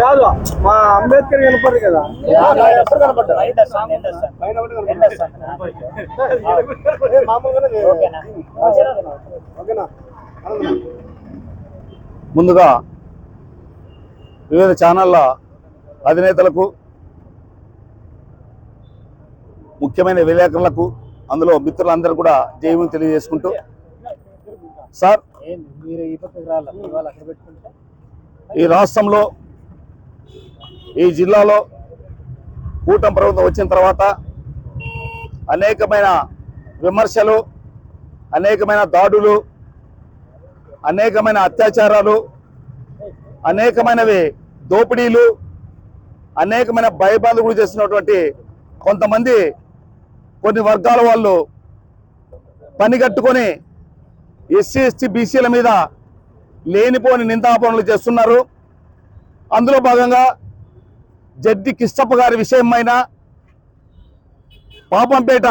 కాదు మా అంబేద్కర్ కనపడదు కదా? ముందుగా వివిధ ఛానళ్ళ అధినేతలకు ముఖ్యమైన విలేకరులకు అందులో మిత్రులందరూ కూడా జయము తెలియజేసుకుంటూ. సార్ ఏంది? మీరు ఈ పక్కకి రాలా? ఇవాళ అక్కడ పెట్టుకుంటే? ఈ రాష్ట్రంలో ఈ జిల్లాలో కూటమి ప్రభుత్వం వచ్చిన తర్వాత అనేకమైన విమర్శలు అనేకమైన దాడులు అనేకమైన అత్యాచారాలు అనేకమైనవి దోపిడీలు అనేకమైన భయబాధలు చేస్తున్నటువంటి కొంతమంది కొన్ని వర్గాల వాళ్ళు పనిగట్టుకొని ఎస్సీ ఎస్టీ బీసీల మీద లేనిపోని నిందాపనలు చేస్తున్నారు. అందులో భాగంగా జడ్జి కిష్టప్ప గారి విషయమైన పాపంపేట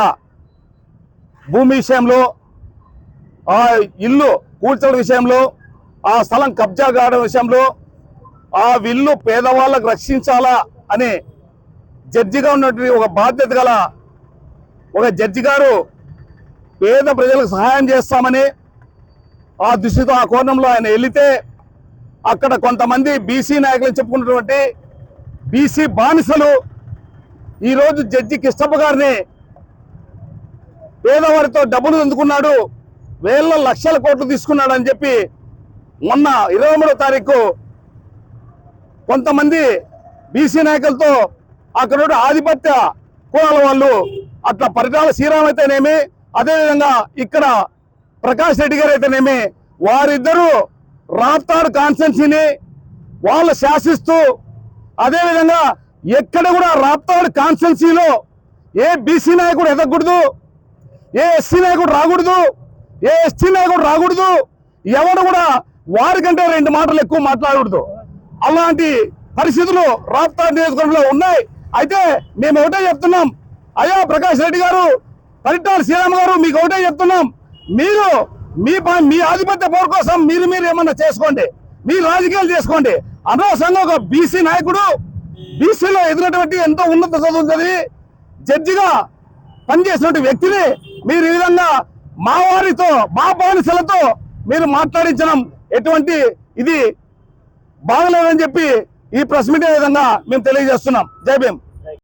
భూమి విషయంలో ఆ ఇల్లు కూల్చడం విషయంలో ఆ స్థలం కబ్జా కావడం విషయంలో ఆ విల్లు పేదవాళ్ళకు రక్షించాలా అని జడ్జిగా ఉన్నటువంటి ఒక బాధ్యత గల ఒక జడ్జి గారు పేద ప్రజలకు సహాయం చేస్తామని ఆ దృష్టితో ఆ కోణంలో ఆయన వెళితే అక్కడ కొంతమంది బీసీ నాయకులు చెప్పుకున్నటువంటి బీసీ బానిసలు ఈరోజు జడ్జి కిష్టప్ప గారిని పేదవారితో డబ్బులు అందుకున్నాడు వేల లక్షల కోట్లు తీసుకున్నాడు అని చెప్పి మొన్న ఇరవై మూడో తారీఖు కొంతమంది బీసీ నాయకులతో అక్కడ ఆధిపత్య కులాల వాళ్ళు అట్లా పరిటాల శ్రీరామ్ అయితేనేమి అదేవిధంగా ఇక్కడ ప్రకాష్ రెడ్డి గారు అయితేనేమి వారిద్దరూ రాప్తాడు కాన్స్టెన్సీని వాళ్ళు శాసిస్తూ అదేవిధంగా ఎక్కడ కూడా రాప్తాడు కాన్స్టెన్సీలో ఏ బీసీ నాయకుడు ఎదగకూడదు ఏ ఎస్సీ నాయకుడు రాకూడదు ఏ ఎస్టీ నాయకుడు రాకూడదు ఎవడు కూడా వారికంటే రెండు మాటలు ఎక్కువ మాట్లాడకూడదు. అలాంటి పరిస్థితులు రాప్తా నియోజకవర్గంలో ఉన్నాయి. అయితే మేము ఒకటే చెప్తున్నాం. అయ్యా ప్రకాష్ రెడ్డి గారు పరిటాల శ్రీరామ్ గారు మీకు ఒకటే చెప్తున్నాం. మీరు మీ ప- మీ ఆధిపత్య పౌరు కోసం మీరు మీరు ఏమన్నా చేసుకోండి. మీరు రాజకీయాలు చేసుకోండి. అనవసరంగా ఒక బీసీ నాయకుడు బీసీలో ఎదిగినటువంటి ఎంతో ఉన్నత చదువు చదివి జడ్జిగా పనిచేసినటువంటి వ్యక్తిని మీరు ఈ విధంగా మా వారితో మా బానిసలతో మీరు మాట్లాడించడం ఎటువంటి ఇది బాగలేదని చెప్పి ఈ ప్రెస్ మీట్ విధంగా మేము తెలియజేస్తున్నాం. జై భీమ్.